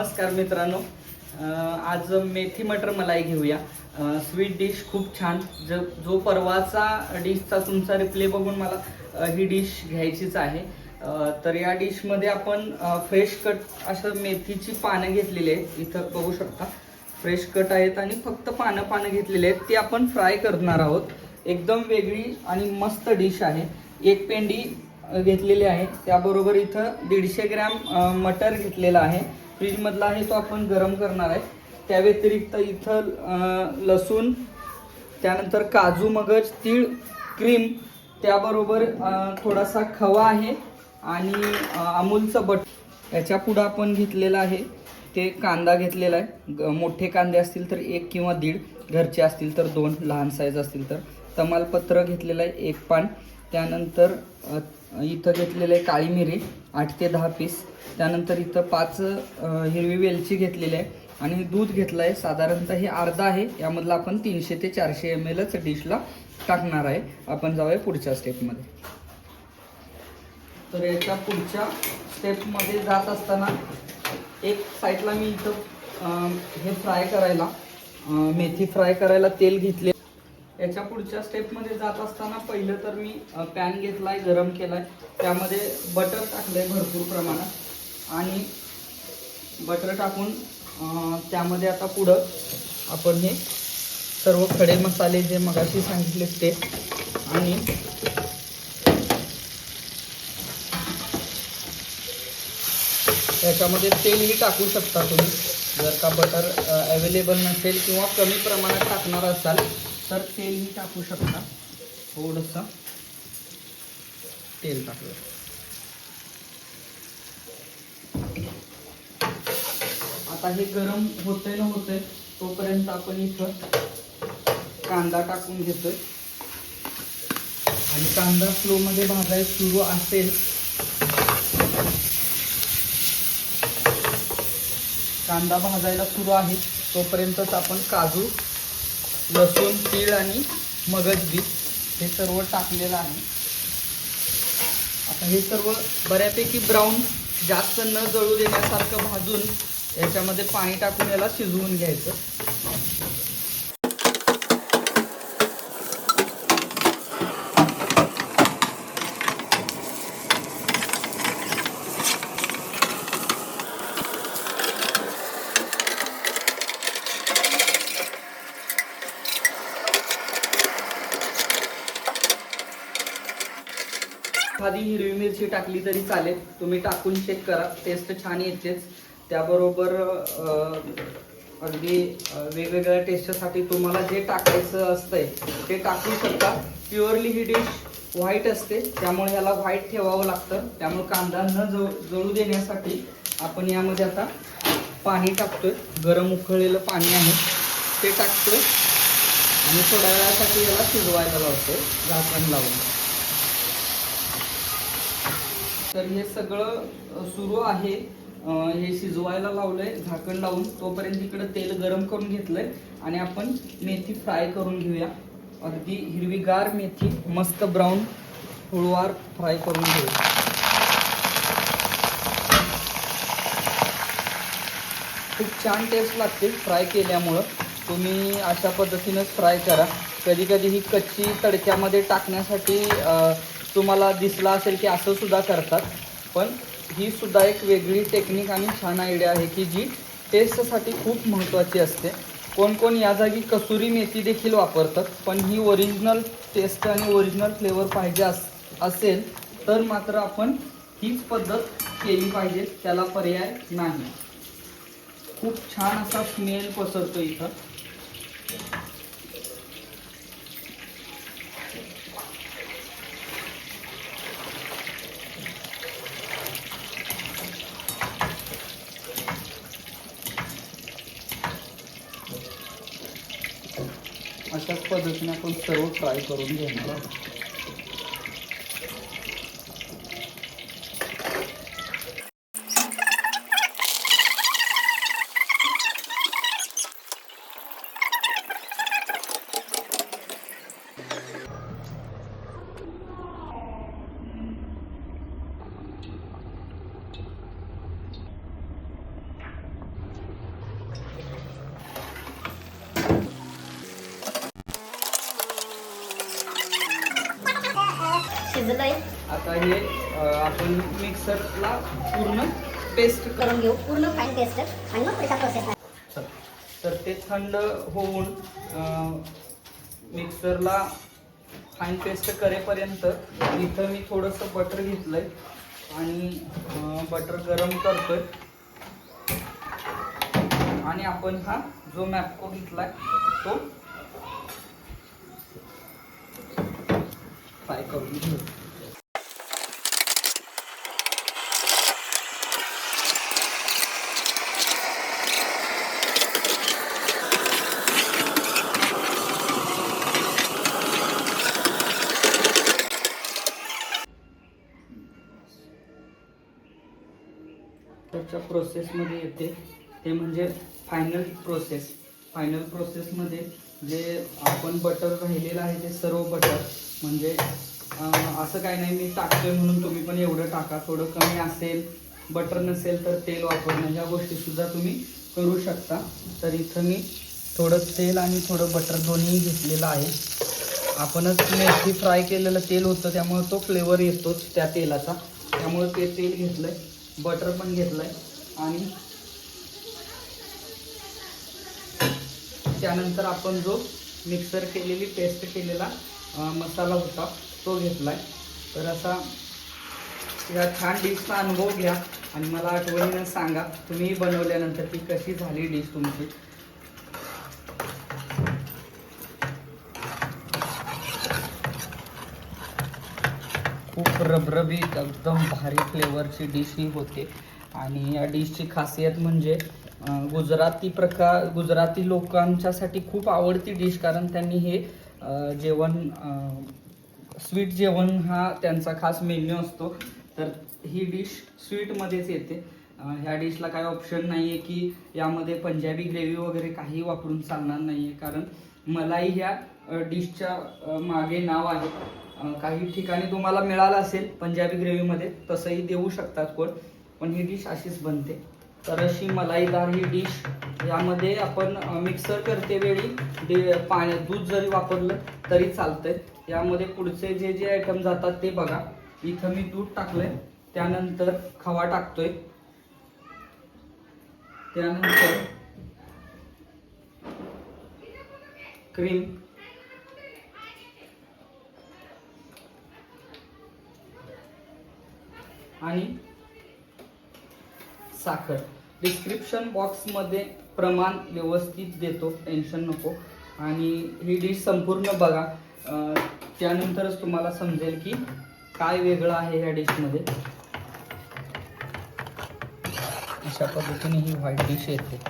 नमस्कार मित्रांनो. आज मेथी मटर मलाई घेऊया. स्वीट डिश खूप छान. ज जो परवाचा डिशचा तुमचा रिप्ले बघून मला ही डिश घ्यायचीच आहे. तर या डिशमध्ये आपण फ्रेश कट असं मेथीची पानं घेतलेली आहेत. इथं बघू शकता. फ्रेश कट आहेत आणि फक्त पानं पानं घेतलेली आहेत. ती आपण फ्राय करणार आहोत. एकदम वेगळी आणि मस्त डिश आहे. एक पेंडी घेतलेली आहे. त्याबरोबर इथं दीडशे ग्रॅम मटर घेतलेलं आहे. फ्रीजमधला आहे तो आपण गरम करणार आहे. त्या व्यतिरिक्त इथं लसूण त्यानंतर काजू मगज तीळ क्रीम त्याबरोबर थोडासा खवा आहे आणि अमूलचं बट याच्या पुढं आपण घेतलेलं आहे. ते कांदा घेतलेला आहे. ग- मोठे कांदे असतील तर एक किंवा दीड घरचे असतील तर दोन लहान साईज असतील तर. तमालपत्र घेतलेलं आहे एक पान. त्यानंतर इथं घेतलेलं आहे काळी मिरी. आठ ते दहा पीस. त्यानंतर इथं पाच हिरवी वेलची घेतलेली आहे आणि दूध घेतलं आहे. साधारणतः हे अर्धा आहे. यामधलं आपण तीनशे ते चारशे एम एलच डिशला टाकणार आहे. आपण जाऊया पुढच्या स्टेपमध्ये. तर याच्या पुढच्या स्टेपमध्ये जात असताना एक साईडला मी इथं हे फ्राय करायला मेथी फ्राय करायला तेल घेतले याच्या पुढच्या स्टेपमध्ये जात असताना पहिलं तर मी पॅन घेतलाय गरम केलाय. त्यामध्ये बटर टाकलंय भरपूर प्रमाणात. आणि बटर टाकून त्यामध्ये आता पुढं आपण हे सर्व खडे मसाले जे मगाशी सांगितले ते आणि याच्यामध्ये तेलही टाकू शकता तुम्ही. जर का बटर अवेलेबल नसेल किंवा कमी प्रमाणात टाकणार असाल तर तेलही टाकू शकता. थोडंसं तेल टाकलं. आता हे गरम होतंय ना होतंय तोपर्यंत आपण इथं कांदा टाकून घेतोय. आणि कांदा स्लोमध्ये भाजायला सुरू असेल कांदा भाजायला सुरू आहे तोपर्यंतच आपण काजू लसूण तीळ आणि मगज बी हे सर्व टाकलेलं आहे. आता हे सर्व बऱ्यापैकी ब्राऊन जास्त न जळू देण्यासारखं भाजून याच्यामध्ये पाणी टाकून याला शिजवून घ्यायचं. आधी हिरवी मिरची टाकली तरी चालेल. तुम्ही टाकून चेक करा. टेस्ट छान येतेच. त्याबरोबर अगदी वेगवेगळ्या टेस्टसाठी तुम्हाला जे टाकायचं असतंय ते टाकू शकता. प्युअरली ही डिश व्हाईट असते. त्यामुळे याला व्हाईट ठेवावं लागतं. त्यामुळे कांदा न जळ जळू देण्यासाठी आपण यामध्ये आता पाणी टाकतोय. गरम उकळलेलं पाणी आहे. ते टाकतोय. आणि थोड्या वेळासाठी याला शिजवायला लावतोय. झाकण लावून. तर हे सगळं सुरू आहे. हे शिजवायला लावलंय झाकण लावून. तोपर्यंत इकडं तेल गरम करून घेतलंय आणि आपण मेथी फ्राय करून घेऊया. अगदी हिरवीगार मेथी मस्त ब्राऊन हळूवार फ्राय करून घेऊया. खूप छान टेस्ट लागते फ्राय केल्यामुळं. तुम्ही अशा पद्धतीनंच फ्राय करा. कधी कधी ही कच्ची तडक्यामध्ये टाकण्यासाठी तुम्हाला दिसला असेल की असं सुद्धा करतात पण ही सुद्धा एक वेगळी टेक्निक आणि छान आयडिया आहे की जी टेस्टसाठी खूप महत्त्वाची असते. कोण कोण या जागी कसुरी मेथी देखील वापरतात पण ही ओरिजिनल टेस्ट आणि ओरिजिनल फ्लेवर पाहिजे अस असेल तर मात्र आपण हीच पद्धत केली पाहिजे त्याला पर्याय नाही. खूप छान असा स्मेल पसरतो इथं. अशाच पद्धतीने आपण सर्व फ्राय करून घेणार आहोत. भिजलंय आता हे आपण मिक्सरला पूर्ण पेस्ट कर. करून घेऊ. पूर्ण फाईन पेस्ट आणि मग पुढचा प्रोसेस तर ते थंड होऊन मिक्सरला फाईन पेस्ट करेपर्यंत इथं मी थोडंसं बटर घेतलंय. आणि बटर गरम करतोय. आणि आपण हा जो मॅपको घेतलाय तो फ्राय करून घेऊ. प्रोसेसमध्ये येते. ते म्हणजे फायनल प्रोसेस फायनल प्रोसेसमध्ये जे आपण बटर राहिलेलं आहे ते सर्व बटर म्हणजे असं काही नाही मी टाकतोय म्हणून तुम्ही पण एवढं टाका. थोडं कमी असेल बटर नसेल तर तेल वापरणं ह्या गोष्टीसुद्धा तुम्ही करू शकता. तर इथं मी थोडं तेल आणि थोडं बटर दोन्ही घेतलेलं आहे. आपणच मेथी फ्राय केलेलं तेल होतं त्यामुळे तो फ्लेवर येतोच त्या तेलाचा. त्यामुळे ते तेल घेतलं आहे बटर पण घेतलं आहे आणि त्यानंतर आपण जो मिक्सर केलेली पेस्ट केलेला मसाला होता तो घेतलाय. तर असा या छान डिशचा अनुभव घ्या आणि मला आठवणीनं सांगा तुम्ही बनवल्यानंतर ती कशी झाली डिश तुमची? खूप रबरबीत एकदम भारी फ्लेवरची डिश ही होते. आणि या डिशची खासियत म्हणजे गुजराती प्रकार गुजराती लोकांच्यासाठी खूप आवडती डिश कारण त्यांनी हे जेवण स्वीट जेवण हा त्यांचा खास मेन्यू असतो. तर ही डिश स्वीटमध्येच येते. ह्या डिशला काही ऑप्शन नाही आहे की यामध्ये पंजाबी ग्रेव्ही वगैरे काही वापरून चालणार नाही आहे कारण मलाई ह्या डिशच्या मागे नाव आहे. काही ठिकाणी तुम्हाला मिळालं असेल पंजाबी ग्रेव्हीमध्ये तसंही देऊ शकतात कोण. पण ही डिश अशीच बनते. तर अशी मलाईदार ही डिश यामध्ये आपण मिक्सर करते वेळी डे पाण्या दूध जरी वापरलं तरी चालतंय. यामध्ये पुढचे जे जे आयटम जातात ते बघा. इथं मी दूध टाकलंय त्यानंतर खवा टाकतोय. त्यानंतर क्रीम आणि साखर. डिस्क्रिप्शन बॉक्समध्ये प्रमाण व्यवस्थित देतो. टेन्शन नको. आणि ही डिश संपूर्ण बघा. त्यानंतरच तुम्हाला समजेल की काय वेगळं आहे ह्या डिशमध्ये अशा पद्धतीने ही व्हाईट डिश येते.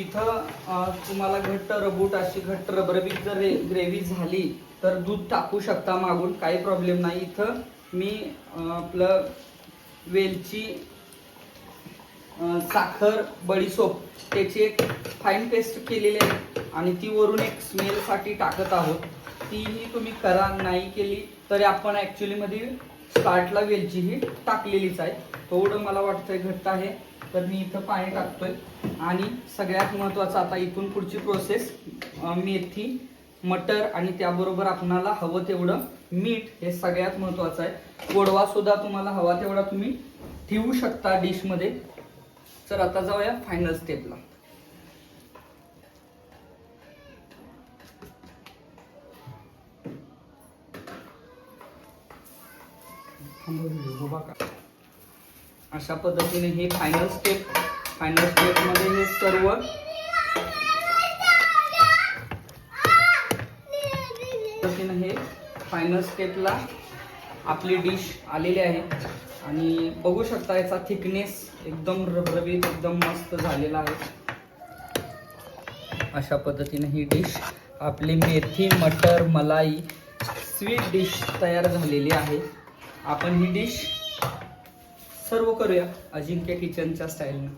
इथं तुम्हाला घट्ट रबूट अशी घट्ट रबरबीत जर ग्रेव्ही झाली तर दूध टाकू शकता मागून काही प्रॉब्लेम नाही. इथं मी आपलं वेलची साखर बडीसोप त्याची एक फाईन पेस्ट केलेली आहे आणि ती वरून एक स्मेलसाठी टाकत आहोत. तीही तुम्ही करा नाही केली तरी आपण ॲक्च्युलीमध्ये स्टार्टला वेलची ही टाकलेलीच आहे. थोडं मला वाटतंय घट्ट आहे. तर मी इथं पाणी टाकतोय. आणि सगळ्यात महत्त्वाचं आता इथून पुढची प्रोसेस मेथी मटर आणि त्याबरोबर आपणाला हवं तेवढं मीठ हे सगळ्यात महत्त्वाचं आहे. गोडवा सुद्धा तुम्हाला हवा तेवढा तुम्ही ठेवू शकता डिशमध्ये तर आता जाऊया फायनल स्टेपला अशा पद्धतीने हे फायनल स्टेप फायनल स्टेपमध्ये हे सर्व पद्धतीने हे फायनल स्टेपला आपली डिश आलेली आहे. आणि बघू शकता याचा थिकनेस एकदम रबरबीत एकदम मस्त झालेला आहे. अशा पद्धतीने ही डिश आपली मेथी मटर मलाई स्वीट डिश तयार झालेली आहे. आपण ही डिश सर्व करूया अजिंक्य किचनच्या स्टाईलनं